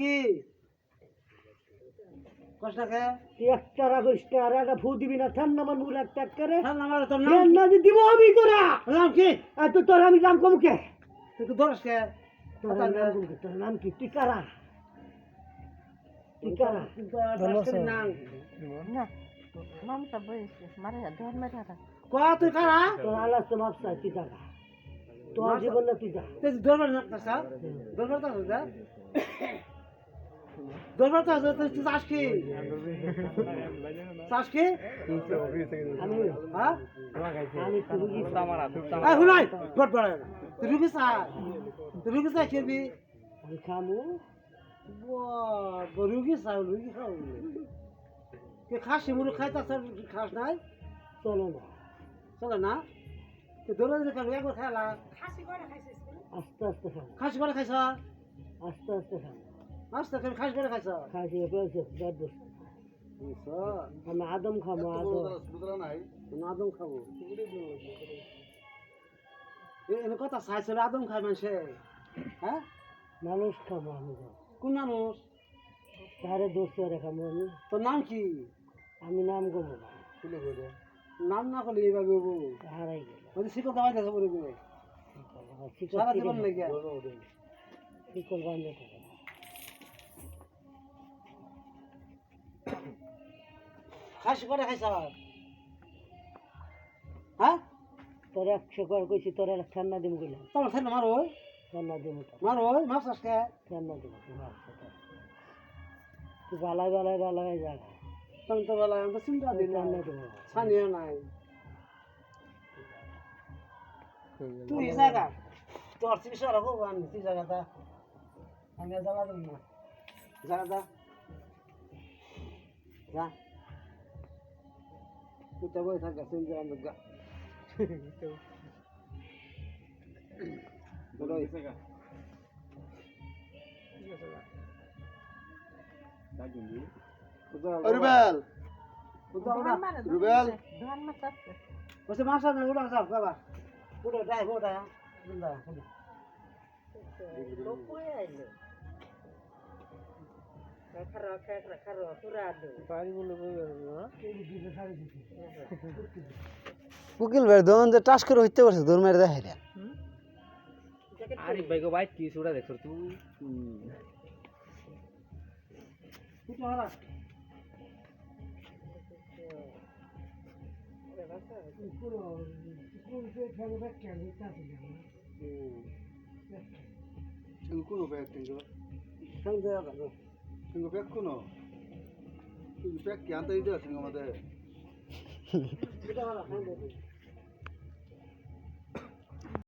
কি? কষ্টকে একটা রাখিস না আর একটা ফু দিবি না থান আমার মুখ এক ট্যাক করে। আমার তোর নাম? না দিব আমি তোরা। নাম কি? আর তো তোর আমি নাম কমকে তুই তো ধরস কে? তোর নাম তোর নাম কি? টিকারা টিকারা নাম? না মামটা বয়সে মারে ধর মেরে ক তুই কারা? তোর তো তোর জীবন না তুই যা। তুই দরবার না কাসা দরবার তো যা দরবার তো তুই তুই চাস কি? চাস কি? আমি হ্যাঁ? আমি তুই এই হুনাই বট বড় তুই রুগী চা তুই রুগী চা খেবি? খামু। রুগী চা রুগী খাও। কে খাসি মুরু খাইতা স্যার খাস নাই? চলো না। চলে না? তুই দৌড়ে দিলে খাবি একবার খাইলা? আস্তে আস্তে খাসি করে খাইছ? আস্তে আস্তে খাব। আস্তে খাবি খাসি করে খাইছ? খাইছি বলছে দশ। বছর আমি আদম খাব আদম আদম খাব। এনে কথা চাইছিল আদম খাই মানুষে হ্যাঁ? মানুষ খাব আমি। কোন মানুষ? তারে দোষ খাব আমি। তোর নাম কি? আমি নাম করব না। নাম না করলে এইভাবে হারাই গেল। শিকল দাবাই দেখে পড়ে সারা জীবন লেগে। শিকল বান্ধে খাসি করে খাইছ হ্যাঁ? তোর একশো কর কইছি তোর একটা ঠান্ডা দিম গেলাম তোমার ঠান্ডা মারো ঠান্ডা দিম মারো মাছ আজকে। ঠান্ডা দিম তুই বালায় বালায় বালায় জায়গা তুমি তো বেলা আমি তো চিন্তা দিই না ঠান্ডা দিব স্থানীয় নাই। তুই জায়গা। তোর চিকিৎসা রাখো আমি তুই জায়গাটা আমি জ্বালা দেব না। জায়গাটা যা। তো বই থাকা চিন্তা আমি গা বলো এই জায়গা রুবেল রুবেল বসে মাছ না উঠা যাও বাবা উঠো যাই উঠা জিন্দা খারো খারো খারো পুরা দে উকিল ভাই দোন যে টাস করে হইতে পারছে দৌড় মেরে দেখাই রে আরে ভাই গো ভাই কি সুড়া দেখছ তুই কোনো ব্যাগ টেঙ্গো টেঙ্গো ব্যাগ কোনো তুই ব্যাগ কি আনতে দিতে আছে আমাদের 知道了韩国队